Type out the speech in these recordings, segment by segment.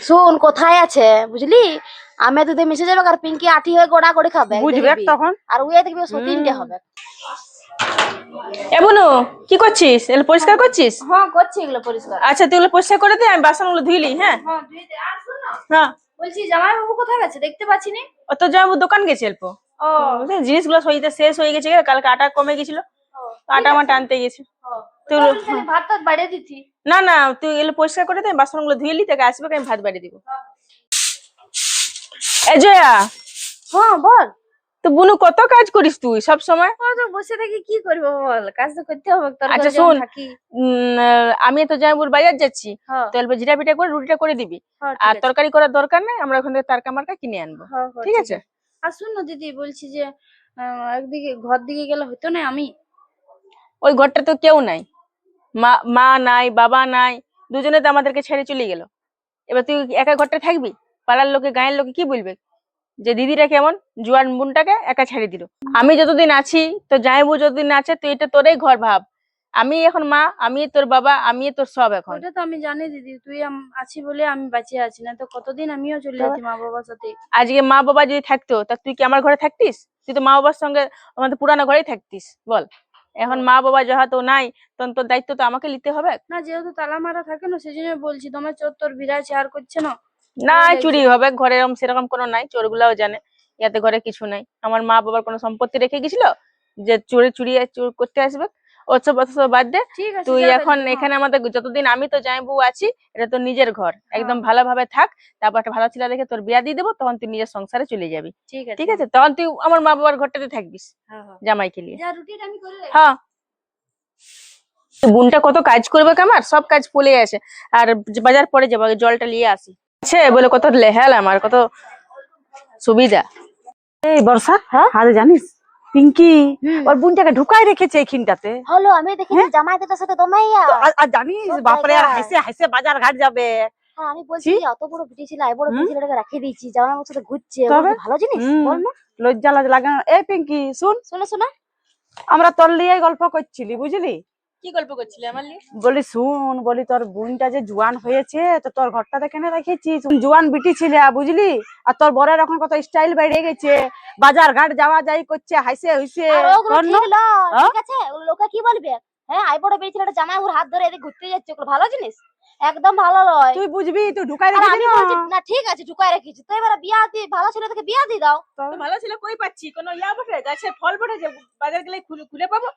শোন কোথায় আছে? বুঝলি? আমি দুধে মিশে যাবে আর পিঙ্কি আঠি হয়ে গোড়া করে খাবে বুঝবে তখন? আর উয়ে দেখবি তিনটে হবে। এ বুনু কি করছিস? এগুলো পরিষ্কার করছিস? হ্যাঁ করছি এগুলো পরিষ্কার। আচ্ছা তুই এগুলো পরিষ্কার করে দে আমি বাসনগুলো ধুইলি হ্যাঁ? হ্যাঁ তুই দে। আর শোন না, হ্যাঁ। বলছি জামাই বাবু কোথায় গেছে? দেখতে পাচ্ছি নি ও তো যাব দোকান গেছে অল্প। ও। জিনিসগুলো সইতে শেষ হয়ে গেছে কালকে আটা কমে গেছিল আটা মাটা আনতে গেছে। তুই তাহলে তাহলে ভাত বাড়িয়ে দিচ্ছি। না না তুই এগুলো পরিষ্কার করে দে আমি বাসনগুলো ধুইলি তাকে আসবে আমি ভাত বাড়ি দিব। এ জয়া! হ্যাঁ বল। তো বুনু কত কাজ করিস তুই সব সময়? বসে থাকি কি করব বল? কাজ তো করতে হবে আচ্ছা, শোন। আমি তো জয়পুর বাজার যাচ্ছি হ্যাঁ। তো অল্প জিরা পিঠা করে রুটিটা করে দিবি। হ্যাঁ, আর তরকারি করার দরকার নেই আমরা ওখান থেকে তারকা মার্কা কিনে আনব। হ্যাঁ, ঠিক আছে? আর শুন না দিদি বলছি যে একদিকে ঘর দিকে গেলে হতো না আমি? ওই ঘরটা তো কেউ নাই। মা মা নাই বাবা নাই দুজনে তো আমাদেরকে ছেড়ে চলে গেল। এবার তুই একা ঘরটা থাকবি? পাড়ার লোকে গায়ের লোকে কি বলবে? যে দিদিটা কেমন জুয়ান বোনটাকে একা ছেড়ে দিল। আমি যতদিন আছি তো যাই জামাইবু যতদিন আছে তুই এটা তোরই ঘর ভাব। আমি এখন মা আমি তোর বাবা আমি তোর সব এখন। ওটা তো আমি জানি দিদি তুই আছি বলে আমি বাঁচে আছি না তো কতদিন আমিও চলে যেতি মা বাবার সাথে? আজকে মা বাবা যদি থাকতো তা তুই কি আমার ঘরে থাকতিস? তুই তো মা বাবার সঙ্গে আমাদের পুরানো ঘরেই থাকতিস বল। এখন মা বাবা যেহেতু নাই তখন তোর দায়িত্ব তো আমাকে নিতে হবে। না যেহেতু তালা মারা থাকে না সেই জন্য বলছি তোমার চোর তোর বিরাজ আর করছে না। না চুরি হবে ঘরে এরকম সেরকম কোনো নাই চোর গুলাও জানে ইয়াতে ঘরে কিছু নাই। আমার মা বাবার কোনো সম্পত্তি রেখে গেছিল? যে চোরে চুরি চুর করতে আসবে? ওসব ওসব বাদ দে। ঠিক তুই এখন হ্যাঁ। এখানে আমাদের যতদিন আমি তো জামাইবু আছি এটা তোর নিজের ঘর। একদম ভালোভাবে থাক। তারপর একটা ভালো ছেলে দেখে তোর বিয়া দিয়ে দেবো তখন তুই নিজের সংসারে চলে যাবি। ঠিক আছে ঠিক আছে? তখন তুই আমার মা বাবার ঘরটাতে থাকবিস হ্যাঁ, হ্যাঁ। জামাইকে নিয়ে। যা রুটিটা আমি করে রাখি। হ্যাঁ। বোনটা কত কাজ করবে আমার সব কাজ পলে আছে আর বাজার পরে যাব জলটা নিয়ে আসি। আছে বলে কত লেহাল আমার কত সুবিধা। এই বর্ষা হ্যাঁ? আরে জানিস? পিঙ্কি ওর বোনটাকে ঢুকাই রেখেছে এইখানটাতে হলো আমি দেখেছি জামাইদের সাথে দমাইয়া আর- জানিস বাপরে আর। হাসে হাসে বাজার ঘাট যাবে। হ্যাঁ আমি বলছি অত বড় বিটি ছিল এই বড় ছেলেটাকে রাখে দিয়েছি জামাই আমার সাথে ঘুরছে। ভালো জিনিস? বল না লজ্জা লাজ লাগে। এই পিঙ্কি শুন। শোনো শোনো। আমরা তোর লিয়ে গল্প করছিলি বুঝলি? কি গল্প করছিলে আমার বলি শুন বলি তোর বোনটা যে জুয়ান হয়েছে তো তোর ঘরটাতে কেন রেখেছিস জুয়ান বিটি ছিল বুঝলি? আর তোর বরের এখন কত স্টাইল বেড়ে গেছে। বাজার ঘাট যাওয়া যাই করছে হাসে হইছে ঠিক আছে? লোকে কি বলবে? হ্যাঁ আই বড় বিটি ছেলেটা জামাই ওর হাত ধরে এদিকে ঘুরতে যাচ্ছে ওগুলো ভালো জিনিস? একদম ভালো লয় তুই বুঝবি তুই ঢুকাই রেখেছিস না? না ঠিক আছে ঢুকায় রেখেছি। তো এবারে বিয়া দিয়ে ভালো ছেলে থেকে বিয়া দিয়ে দাও। তো ভালো ছিল কই পাচ্ছি? কোনো ইয়া বটে গাছের ফল বটে যে বাজার গেলে খুলে খুলে পাবো?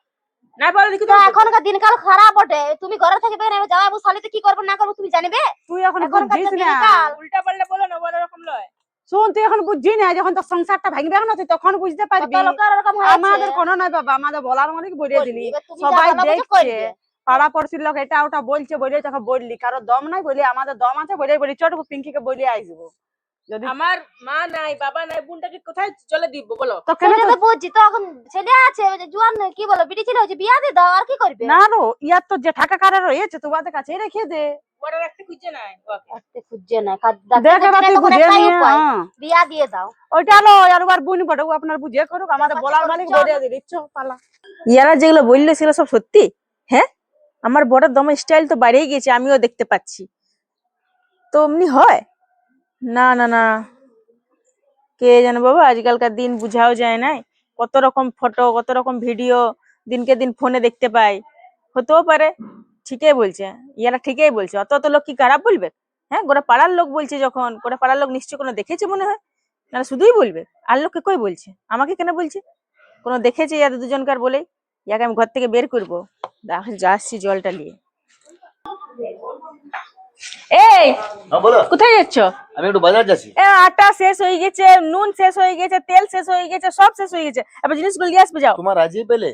না পারলে দেখি তো এখনকার দিনকাল খারাপ বটে। তুমি ঘরে থেকে বের হবে জামাই শালিতে কি করবে না করবে তুমি জানিবে? তুই এখন তো না। উল্টা পাল্টা বলো না বড় রকম লয়। শুন তুই এখন বুঝছি না যখন তোর সংসারটা ভাঙবে না তুই তখন বুঝতে পারবি। এরকম আমাদের কোনো নয় বাবা আমাদের বলার মানে কি বলে দিলি? সবাই দেখছে। পাড়া পড়শির লোক এটা ওটা বলছে বলে তোকে বললি। কারও দম নাই বলি আমাদের দম আছে বলে বলি চট পিঙ্কিকে বলে আসব যদি আমার মা নাই বাবা নাই বোনটাকে কোথায় চলে দিব বলো? তো কেন তো- বুঝছি তো এখন ছেলে আছে ওই যে জুয়ান কি বলো বিটি ছেলে হচ্ছে বিয়া দিয়ে দাও আর কি করবে? না রো ইয়ার তো যে টাকা কারা রয়েছে তোমাদের কাছে রেখে দে। বড় রাখতে খুঁজে নাই ওকে। আসতে খুঁজছে না কাজ দেখ এবার তুই বুঝে। বিয়া দিয়ে দাও। ওইটা লো আর বার বুনি বড় আপনার বুঝে করুক আমাদের আচ্ছা, বলার মালিক। বলে দিলি চ পালা। ইয়ারা যেগুলো বলল সেগুলো সব সত্যি? হ্যাঁ? আমার বড় দম স্টাইল তো বাড়িয়ে গেছে আমিও দেখতে পাচ্ছি। তো অমনি হয়? না না না। কে জানে বাবা, আজকালকার দিন বুঝাও যায় না কত রকম ফটো কত রকম ভিডিও দিনকে দিন ফোনে দেখতে পাই। হতেও পারে, ঠিকই বলছে। ইয়ারা ঠিকই বলছে। অত অত লোক কি খারাপ বলবে? হ্যাঁ গোটা পাড়ার লোক বলছে যখন গোটা পাড়ার লোক নিশ্চয় কোনো দেখেছে মনে হয়? না শুধুই বলবে। আর লোককে কই বলছে? আমাকে কেন বলছে? কোনো দেখেছে ইয়াদের দুজনকার বলেই? ইয়াকে আমি ঘর থেকে বের করব। যাচ্ছি জলটা নিয়ে। এই হ্যাঁ বলো। কোথায় যাচ্ছ? আমি একটু বাজার যাচ্ছি। এ আটা শেষ হয়ে গেছে নুন শেষ হয়ে গেছে তেল শেষ হয়ে গেছে সব শেষ হয়ে গেছে। এবার জিনিসগুলো নিয়ে আসবে যাও। তোমার আজই পেলে?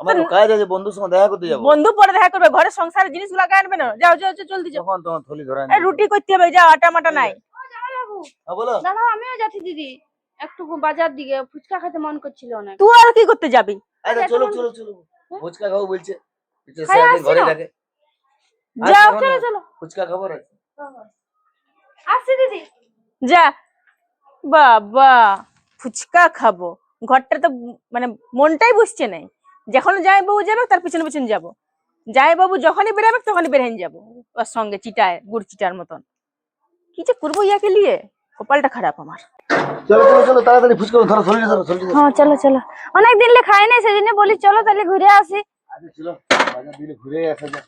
আমার কাজ আছে বন্ধুর সঙ্গে দেখা করতে যাব। বন্ধু পরে দেখা করবে ঘরের সংসারের জিনিসগুলো আগে আনবে না। যাও যাও জলদি যাও। যখন তোমার থলি ধরা এ, রুটি করতে হবে যাও আটা মাটা নাই। বাবু হ্যাঁ বলো। দাঁড়াও আমিও যাচ্ছি দিদি। একটু বাজার দিকে ফুচকা খেতে মন করছিল অনেক। তুই আর কি করতে যাবি? আচ্ছা আচ্ছা, চলো চলো চলো। ফুচকা খাব বলছে। ঘরে থাকে। যাও আচ্ছা, চলো চলো। ফুচকা খাব না আসছি দিদি। যা। বাবা ফুচকা খাব। ঘরটা তো মানে মনটাই বুঝছে নাই। যখন যাই বাবু যাবে তার পিছনে পিছনে যাব। যাই বাবু যখনই বেরাবে তখনই বেরহেন যাব। ওর সঙ্গে চিটায় গুড় চিটার মতন। কি যে করব ইয়াকে নিয়ে? কপালটা খারাপ আমার। চলো চলো চলো তাড়াতাড়ি ফুচকা ধরো হ্যাঁ চলো চলো। অনেক দিন লে খাই নাই সেজন্য বলি চলো তাহলে ঘুরে আসি। চলো ঘুরে আসা যায়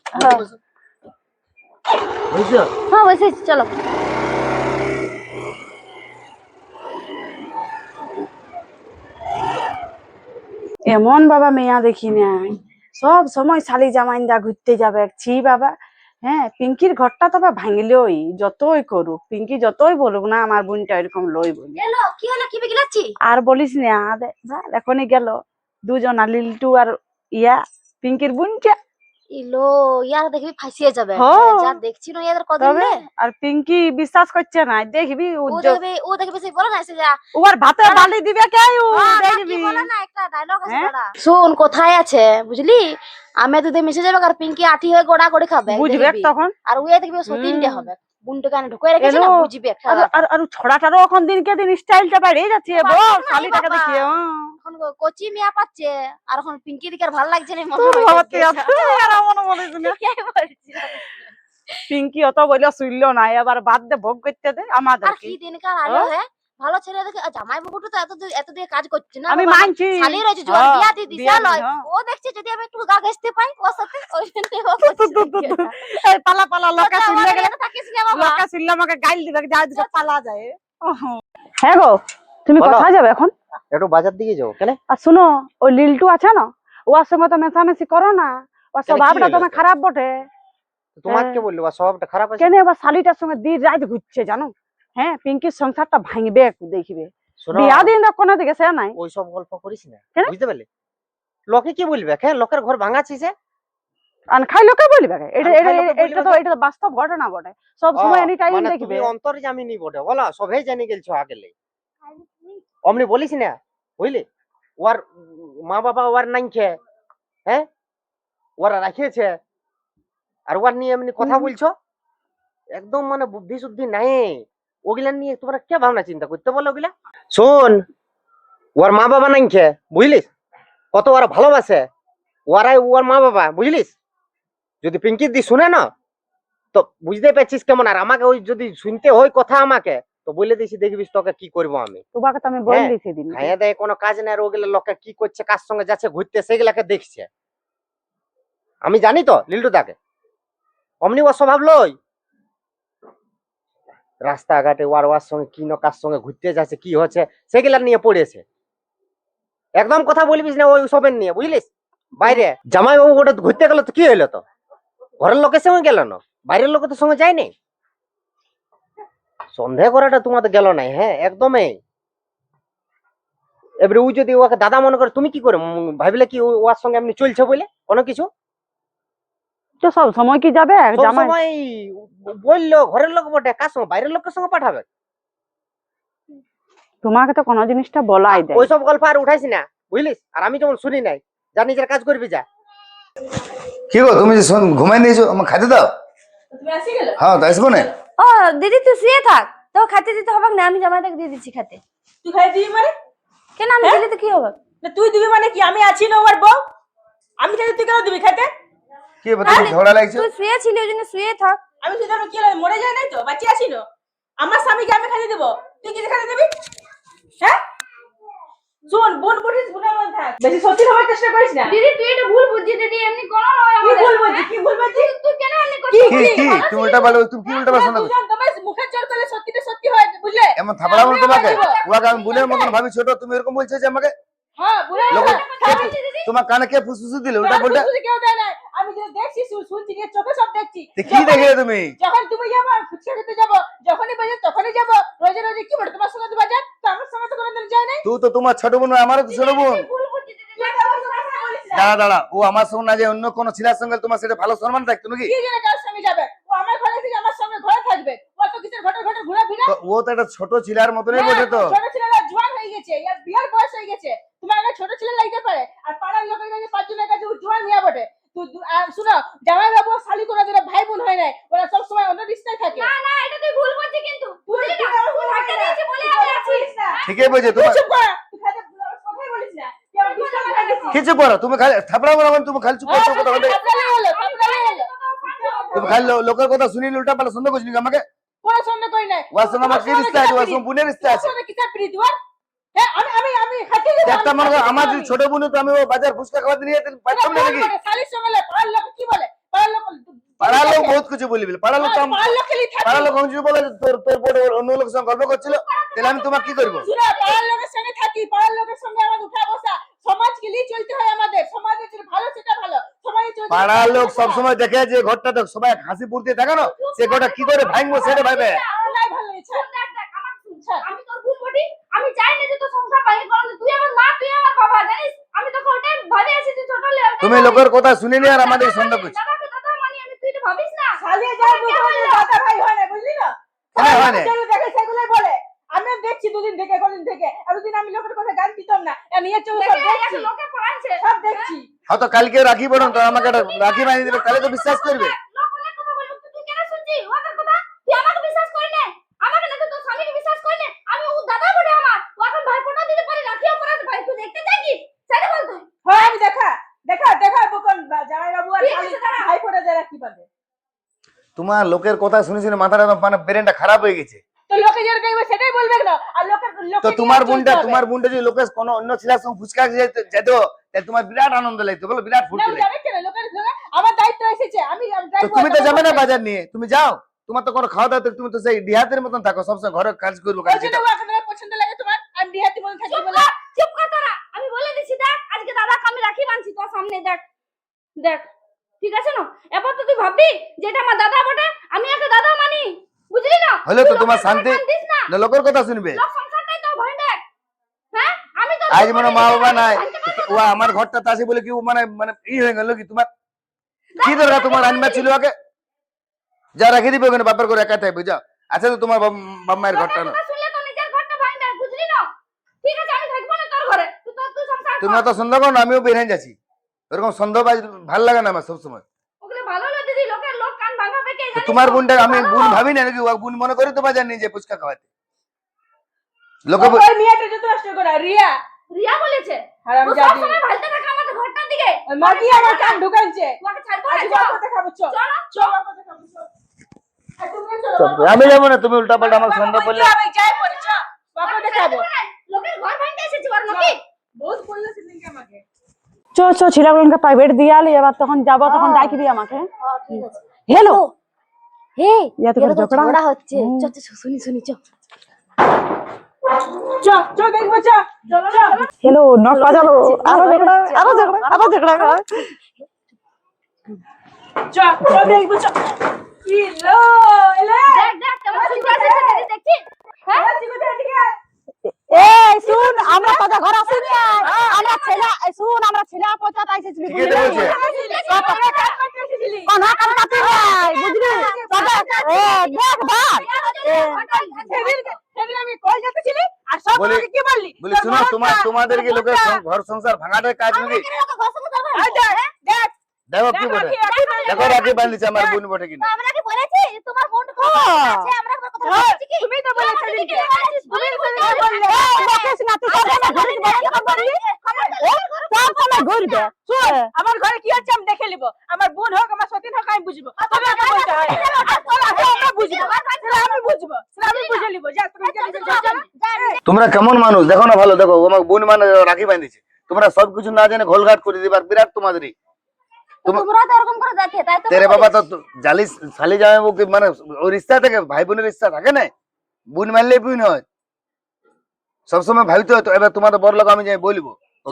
হ্যাঁ। বুঝছ হ্যাঁ বসেছি চলো। এমন বাবা মেয়া দেখি নাই। সব সময় শালি জামাইন্দা ঘুরতে যাবে। ছি বাবা। হ্যাঁ পিঙ্কির ঘরটা তবে ভাঙলেই যতই করুক পিঙ্কি যতই বলুক না আমার বোনটা এরকম লই বলি। এলো কি হলো কি বিগলাচ্ছি আর বলিস না এখনই গেল। দুজন আর লিল্টু আর ইয়া পিঙ্কির বোনটা। ইলো ইয়ার দেখবি ফাঁসিয়ে যাবে হ্যাঁ। যা দেখছি না ইয়াদের আর পিঙ্কি বিশ্বাস করছে না দেখবি ও দেখবি ও দেখবি সেই বলে না সে যা ওর ভাতে বালি দিবে কে ও হ্যাঁ, দেখবি বলে না একটা ডায়লগ আছে হ্যাঁ? শোন কোথায় আছে বুঝলি আমি দুধে মিশে যাবে আর পিঙ্কি আঠি হয়ে গোড়া করে খাবে বুঝবে তখন আর ওয়ে দেখবি সতীনটে। হবে বুনটা কানে ঢুকে রেখেছে না এলো। আর ছড়াটারও এখন দিনকে দিন স্টাইলটা বাড়িয়ে যাচ্ছে বল। দেখিয়ে কচি মিয়া পাচ্ছে আর এখন পিঙ্কি দিকে ভালো লাগছে না মনে হয় বলছি? পিঙ্কি অত বলে শুনলো না এবার বাদ দে ভোগ করতে দে আর কি দিনকার আলো হে? ভালো ছেলে দেখে জামাই বাবুটা তো এত এত দিয়ে কাজ করছে না। আমি মানছি। শালি রয়েছে জোর হ্যাঁ, বিয়া দিয়ে দিশা বিয়া লয়। হ্যাঁ। ও দেখছে যদি আমি একটু গা ঘেসতে পাই ওর সাথে ওই জন্য ও তু, তু, তু, তু, করছে এই পালা পালা লোকে শুনলে গেলে লোকে শুনলে আমাকে গাইল দিবে যা দিকে পালা যায়। ওহো। হ্যাঁ গো তুমি। কোথায় যাবে এখন? একটু বাজার দিকে যাও কেন? আর শুনো ওই লিলটু আছে না ওর সঙ্গে তো মেশামেশি করো না ওর স্বভাবটা তোমার খারাপ বটে। তোমার হ্যাঁ। কে বলল ওর স্বভাবটা খারাপ আছে? কেন শালিটার সঙ্গে দিন রাত ঘুরছে জানো? হ্যাঁ পিঙ্কির সংসারটা ভাঙবে একটু দেখবে। বিয়া দিন কোনো দিকে সে নাই। ওই সব গল্প করিস না বুঝতে পারলি? লোকে কি বলবে? হ্যাঁ লোকের ঘর ভাঙাছিস আর খাই লোকে বলবে কে? এটা এটা এটা তো এটা তো বাস্তব ঘটনা বটে। সব সময় এনি টাইম মানে দেখবে। তুমি অন্তর্জামিনী বটে বলো সবাই জানি গেলছো আগেলে। অমনি বলিস না? বুঝলি? ওর মা বাবা ওর নাই খে হ্যাঁ? ওরা রাখিয়েছে। আর ওর নিয়ে এমনি কথা বলছো? একদম মানে বুদ্ধি শুদ্ধি নাই। ওগুলা নিয়ে তোমরা কে ভাবনা চিন্তা করতে বলো ওগুলা? শোন ওর মা বাবা নাই খে বুঝলিস কত ওরা ভালোবাসে। ওরাই ওর মা বাবা বুঝলিস? যদি পিঙ্কির দি শুনে না তো বুঝতে পারছিস কেমন? আর আমাকে ওই যদি শুনতে হয় কথা আমাকে তো বলে দিছি দেখবিস তোকে কি করব আমি। তোমাকে তো আমি হ্যাঁ, বললি সেদিন খাইয়ে দেয় কোনো কাজ নেই ওগুলো লোকে কি করছে কার সঙ্গে যাচ্ছে ঘুরতে সেগুলাকে দেখছে। আমি জানি তো লিল্টু দাকে। অমনি ও স্বভাব লই রাস্তাঘাটে ওয়ার ওয়ার সঙ্গে কি না কার সঙ্গে ঘুরতে যাচ্ছে কি হচ্ছে সেগুলা নিয়ে পড়েছে। একদম কথা বলবিস না ওই সবের নিয়ে বুঝলিস? বাইরে জামাই বাবু ওটা ঘুরতে গেল তো কি হইল তো? ঘরের লোকের সঙ্গে গেল না? বাইরের লোকের তো সঙ্গে যায়নি? সন্দেহ করাটা তোমাদের গেল নাই হ্যাঁ? একদমই। এবারে ও যদি ওকে দাদা মনে করে তুমি কি করে? ভাবলে কি ওর সঙ্গে এমনি চলছে বলে কোনো কিছু? তো সব সময় কি যাবে? সময় বলল ঘরের লোক বটে কার সঙ্গে? বাইরের লোকের সঙ্গে পাঠাবে। তোমাকে তো কোনো জিনিসটা বলাই দেয়। ওইসব গল্প আর উঠাইস না বুঝলিস? আর আমি যেমন শুনি নাই যা নিজের কাজ করবি যা। কি গো তুমি যে শোন- ঘুমাই নিয়েছো আমার খাইতে দাও? তুমি আসি গেল? হ্যাঁ তো আসব না? ও দিদি তুই শুয়ে থাক। তো খাতে দিতে হবে না? আমি জামাইটাকে দিয়ে দিচ্ছি খাতে। তুই খাই দিবি মানে? কেন আমি দিলে তো কি হবে? না তুই দিবি মানে কি? আমি আছি না আমার বউ? আমি খাইতে তুই কেন দিবি খাতে? কি ব্যাপার, তুমি ঝগড়া লাগছো? তুই শুয়েছিলি ওই জন্য শুয়ে থাক। আমি শুধু আমি কি হলো, মরে যায় নাই তো? বাঁচিয়ে আছি না আমার স্বামীকে আমি খাইতে দেবো? তুই কি খাইতে দিবি? হ্যাঁ? শোন বোন বলিস বোনের মধ্যে থাক। বেশি সত্যি হওয়ার চেষ্টা করিস না। দিদি তুই এটা ভুল বুঝছিস দিদি এমনি কোনো নয় ভুল বলছি কি ভুল তুই কি কি কি তুমি উল্টা পাল্টা তুমি কি উল্টা পাল্টা শোনা দুজন তোমার জোর করলে সত্যিটা সত্যি হয় বুঝলে? এমন থাপড়া বলো তোমাকে ওকে আমি বুলের মতন ভাবি ছোট তুমি এরকম বলছো যে আমাকে? হ্যাঁ বুঝলে তোমার কানে কে ফুসফুসি দিল? উল্টা পাল্টা কেউ দেয় না আমি যেটা দেখছি শুনছি নিজের চোখে সব দেখছি। কি দেখে তুমি? যখন তুমি যাব ফুচকা খেতে যাব যখনই বাজার তখনই যাব। রোজে রোজে কি বলে তোমার সঙ্গে তো বাজার? তো আমার সঙ্গে তো কোনোদিন যায় তুই তো তোমার ছোট বোন আমারও তো ছোট বোন। দাঁড়া দাঁড়া ও আমার সঙ্গে না যে অন্য কোনো ছেলের সঙ্গে তোমার সেটা ভালো সম্মান থাকতো নাকি? ও আমার ঘরে থেকে আমার সঙ্গে ঘরে থাকবে। ও তো একটা ছোট ছেলের মতনই বটে তো। ছোট ছেলেরা জোয়ান হয়ে গেছে ইয়ার বিয়ার বয়স হয়ে গেছে। তোমার একটা ছোট ছেলে লাগতে পারে আর পাড়ার লোকের কাছে পাঁচজনের কাছে জোয়ান বটে। শুনো জামাই বাবু শালি ভাই বোন হয় নাই ওরা সব সময় অন্য রিস্তায় থাকে। না না এটা তুই ভুল বলছিস কিন্তু। আমার ভুল ধাক্কা কিছু করো তুমি খালি থাপড়া বলো তুমি খালি চুপ করছ কথা হলো। তুমি খালি লোকের কথা শুনি উল্টা পাল্টা সুন্দর করছি আমাকে? কোনো সন্দেহ করি ওর সঙ্গে আমার কি রিস্তা আছে? রিস্তা আছে? প্রীতি আমি আমি আমি খাচ্ছি একটা মনে আমার যদি ছোট বোন তো আমি ও বাজার ফুচকা খাওয়াতে নিয়ে যেতে পারতাম না নাকি? শালির সঙ্গে পাড়ার লোক কি বলে? পাড়ার লোক পাড়ার লোক বহুত কিছু বলি বলে পাড়ার লোক পাড়ার লোক খেলি থাকে। পাড়ার লোক আমি বলে তোর অন্য লোকের সঙ্গে গল্প করছিল তাহলে আমি তোমাকে কি করব? পাড়ার লোকের সঙ্গে থাকি পাড়ার লোকের সঙ্গে উঠা বসা। সমাজকে নিয়ে চলতে হয় আমাদের। সমাজের যেটা ভালো সেটা ভালো। সমাজে চলতে পাড়ার লোক সবসময় দেখে যে ঘরটা তো সবাই হাসি ফুর্তি থাকে না? সে ঘরটা কি করে ভাঙবো সেটা ভাবে। নাই ভালো দেখ, দেখ, আমার শুন, শোন, আমি তোর ভুল বটি আমি চাই না যে তোর সংসার ভেঙে কারণ তুই আমার মা তুই আমার বাবা জানিস? আমি তোকে ওটাই ভাবে এসেছি ছোট হলে তুমি লোকের কথা শুনে নিয়ে আর আমাদের সন্দেহ করছ। দাদাকে দাদা মানি আমি তুই এটা ভাবিস না? শালিয়ে যায় বুঝে বুঝে দাদা ভাই হয় না বুঝলি না? হয় না? দেখে সেগুলোই বলে। আমি দেখছি দুদিন থেকে কদিন থেকে। এতদিন আমি লোকের কথা গান দিতাম না। এ নিয়ে চলে সব দেখছি। লোকে পড়াইছে সব দেখছি। হয়তো কালকে রাখি পড়ুন তো আমাকে রাখি বানিয়ে দিবে তাহলে তো বিশ্বাস করবে। আমি আমার। হ্যাঁ আমি দেখা। দেখা দেখা বকন জামাই বাবু আর ঠিক আছে, শালি দাঁড়া। ভাই ফোটা যারা কি পাবে তোমার লোকের কথা শুনে শুনে মাথাটা একদম মানে ব্রেনটা খারাপ হয়ে গেছে। তো লোকে যেটা দেখবে সেটাই বলবে না আর লোকের লোকে তো তোমার বোনটা তোমার বোনটা যদি লোকের কোনো অন্য ছেলের সঙ্গে ফুচকা যেত তাহলে তোমার বিরাট আনন্দ লাগতো বলো বিরাট ফুর্তি আমার দায়িত্ব এসেছে আমি আমি তো তুমি তো যাবে না বাজার নিয়ে তুমি যাও তোমার তো কোনো খাওয়া দাওয়া তুমি তো সেই ডিহাতের মতন থাকো সবসময় ঘরে কাজ করব কাজ পছন্দ লাগে তোমার আর বিহাতি বলে থাকি বলে। চুপ কর তোরা আমি বলে দিছি দেখ আজকে দাদাকে আমি রাখি বানছি তোর সামনে দেখ দেখ ঠিক আছে না? এবার তো তুই ভাববি যে এটা আমার দাদা বটে আমি একটা দাদা মানি বুঝলি না? হলে তো তোমার শান্তি- না। লোকের কথা শুনবে। লোক সংসারটাই তো ভয় দেখ হ্যাঁ আমি তো আজ মনে মা বাবা নাই। ও আমার ঘরটা তাসি বলে কি ও মানে মানে ই হয়ে গেল কি তোমার? কি দরকার তোমার আনবার ছিল ওকে? যা রেখে দিবে ওখানে, বাপের করে একা থাকবে, যা। আচ্ছা তো তোমার বাপ- মায়ের ঘরটা না। শুনলে তো আছে ঘরে সন্দেহ করো আমিও বের হয়ে যাচ্ছি। ওরকম সন্দেহ ভালো লাগে না আমার সবসময়। তোমার? বোনটা আমি। বোন ভাবি না নাকি বোন মনে করি তো বাজার নিয়ে যে ফুচকা খাওয়াতে। লোকে মেয়েটা যত নষ্ট করে, রিয়া। রিয়া বলেছে। আমি ও ভালতে থাকে আমাদের ঘরটার দিকে। মাটি আমার কান ঢুকাইছে তোমাকে ছাড়বো না চল। দেখাবো চল। চল চল। আর তুমিও চল, আমি যাব না তুমি উল্টা পাল্টা আমার সন্দেহ করলে। আমি যাই পরে চল। গল্প দেখাবো লোকের ঘর ভাঙতে এসেছি বড় নাকি? বহুত বলল সেদিনকে আমাকে। চো চো ছেলেগুলোকে প্রাইভেট দিয়ে আলি এবার তখন যাব তখন ডাকবি আমাকে। ঠিক আছে। হ্যালো হে ইয়া তো ঝগড়া? হচ্ছে। চ চ, শুনি শুনি চ হ্যালো নখ বাজালো আরও ঝগড়া আরও ঝগড়া আরও ঝগড়া হ্যাঁ এই শুন আমরা কথা ঘর আসি আমরা ছেলে শুন আমরা ছেলে পচাত আইছিস তো কোন কাম কাটি নাই বুঝলি দেখ সেদিন সেদিন আমি কল যেতেছিলি আর সব আমাকে কি বললি? বলি শোনো তোমার তোমাদেরকে তোর লোকের ঘর সংসার ভাঙাটার কাজ নাকি আর দেখ। দেখ দেখো কি বাঁধি দেখো রাখি বাঁধিছে আমার বোন বটে কিনা। আমরা কি বলেছি? তোমার বোন হ্যাঁ। আছে আমরা তুমি তো? তুমি তো বললে। না তুই ঘুরে কি করবি সব সময় ঘুরবে? শোন, আমার ঘরে কি হচ্ছে আমি দেখে নিব। আমার বোন হোক আমার সতীন হোক আমি বুঝব। তবে আমাকে বলতে হয়। না। তোরা তো আমরা বুঝব। আমি বুঝব। আমি বুঝে নিবো। যা তুমি। তোমরা কেমন মানুষ? দেখো না ভালো দেখো আমার বোন মানে রাখি বাঁধিছে। তোমরা সবকিছু না জেনে ঘোলঘাট করে দিবার বিরাট তোমাদেরই। তেরে বাবা তো জালি শালি জামাই বউকে মানে থাকে ভাই বোনের না? বোন বোন হয়। সবসময় ভাবিতে হতো এবার বড় লোক আমি যাই বলব। ও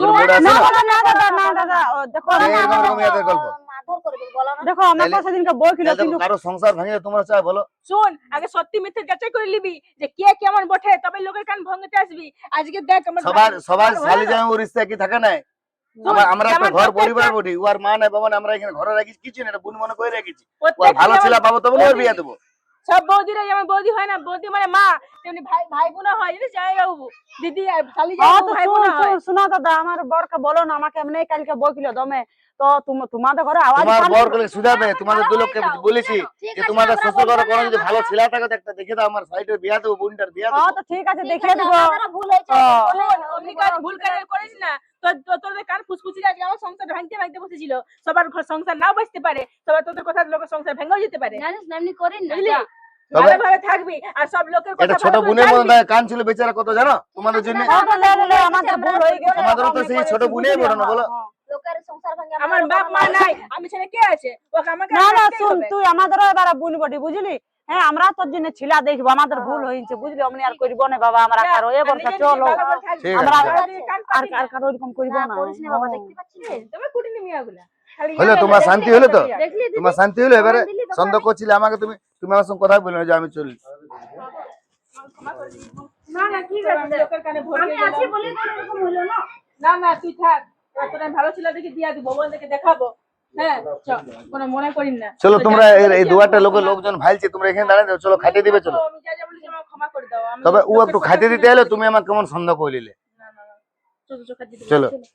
দেখো আমরা- দেখো বই কিলো কিন্তু কারও সংসার তোমরা চাই বলো। শোন আগে সত্যি মিথ্যে যাচাই করে নিবি যে কে কেমন বটে তবে লোকের কান ভাঙতে আসবি। আজকে দেখ আমার সবার সবার শালি জামাই ওর ইচ্ছা কি থাকে না আমরা আমরা আমার ঘর পরিবার বটি ওর মা নাই বাবা আমরা এখানে ঘরে রাখিছি কিছু না এটা বোন মনে করে রেখেছি। ভালো ছিল যেমন তবে ওর বিয়ে দেবো। সব বৌদিরা যেমন বৌদি হয় না বৌদি মানে মা তেমনি ভাই ভাই বোনা হয় জানিস জামাই বাবু দিদি আর শালি জামাই ভাই বোনা হয়। শুন দাদা আমার বরকে বলো না আমাকে এমনি কালকে বই কিলো দমে। তো তোমাদের ঘরে আওয়াজ তোমার বরগুলো সুধাবে তোমাদের দু লোককে বলেছি যে তোমাদের শ্বশুর ঘরে কোনো যদি ভালো বলব। ছেলে থাকে একটা দেখে দাও আমার সাইডে বিয়া দেবো বোনটার বিয়া দেবো। তো ঠিক আছে আছে, ভুল হয়েছে ও। বলে, অমনি কাজ ভুল করিস না। তোর তোর- তোদের কান ফুসফুসি আজকে আমার সংসার ভাঙতে ভাঙতে বসেছিল। সবার ঘর সংসার নাও বাঁচতে পারে। সবার তোদের কথা লোকের সংসার ভেঙেও যেতে পারে। জানিস না এমনি না ভালোভাবে থাকবি আর সব লোকের কথা ছোট বোনের কান ছিল বেচারা কত জানো? তোমাদের জন্য আমাদের ভুল হয়ে গেছে তোমাদেরও তো সেই ছোট বোনেই বলো না বলো। লোকের সংসার ভাঙে আমার বাপ মা নাই। আমি ছেলে কে আছে? ওকে আমাকে না না শুন তুই আমাদেরও এবার বোন বটি বুঝলি? হ্যাঁ আমরা তোর জন্য ছিলা দেখব আমাদের ভুল হয়েছে বুঝলি? অমনি আর করব না বাবা আমরা কারও চলো। থাকবি। ঠিক আমরা আর আর কারও এরকম করব না করিস না বাবা হ্যাঁ। দেখতে পাচ্ছিস? তুমি কুটিনি মিয়াগুলা খালি হলো তোমার শান্তি হলো তো? তোমার শান্তি হলো? এবারে সন্দেহ করছিলে আমাকে তুমি তুমি আমার সঙ্গে কথা বললে যে আমি চলি। না না ঠিক আমি আছে। লোকের কানে ভোট আমি আছি বলে এরকম হলো না। না না তুই থাক। তোর ভালো ছিল দেখে দিয়া দিব বন্ধুকে দেখাবো। হ্যাঁ চল কোনো মনে করিস না। চলো তোমরা এই দুয়ারটা লোকজন ভাইলছে তোমরা এখানে চলো খাইতে দিবে চলো। তবে ও একটু খাইতে দিতে এলো তুমি আমার কেমন সন্দেহ করলিলে না না না চলো চলো খাইতে চলো। চলো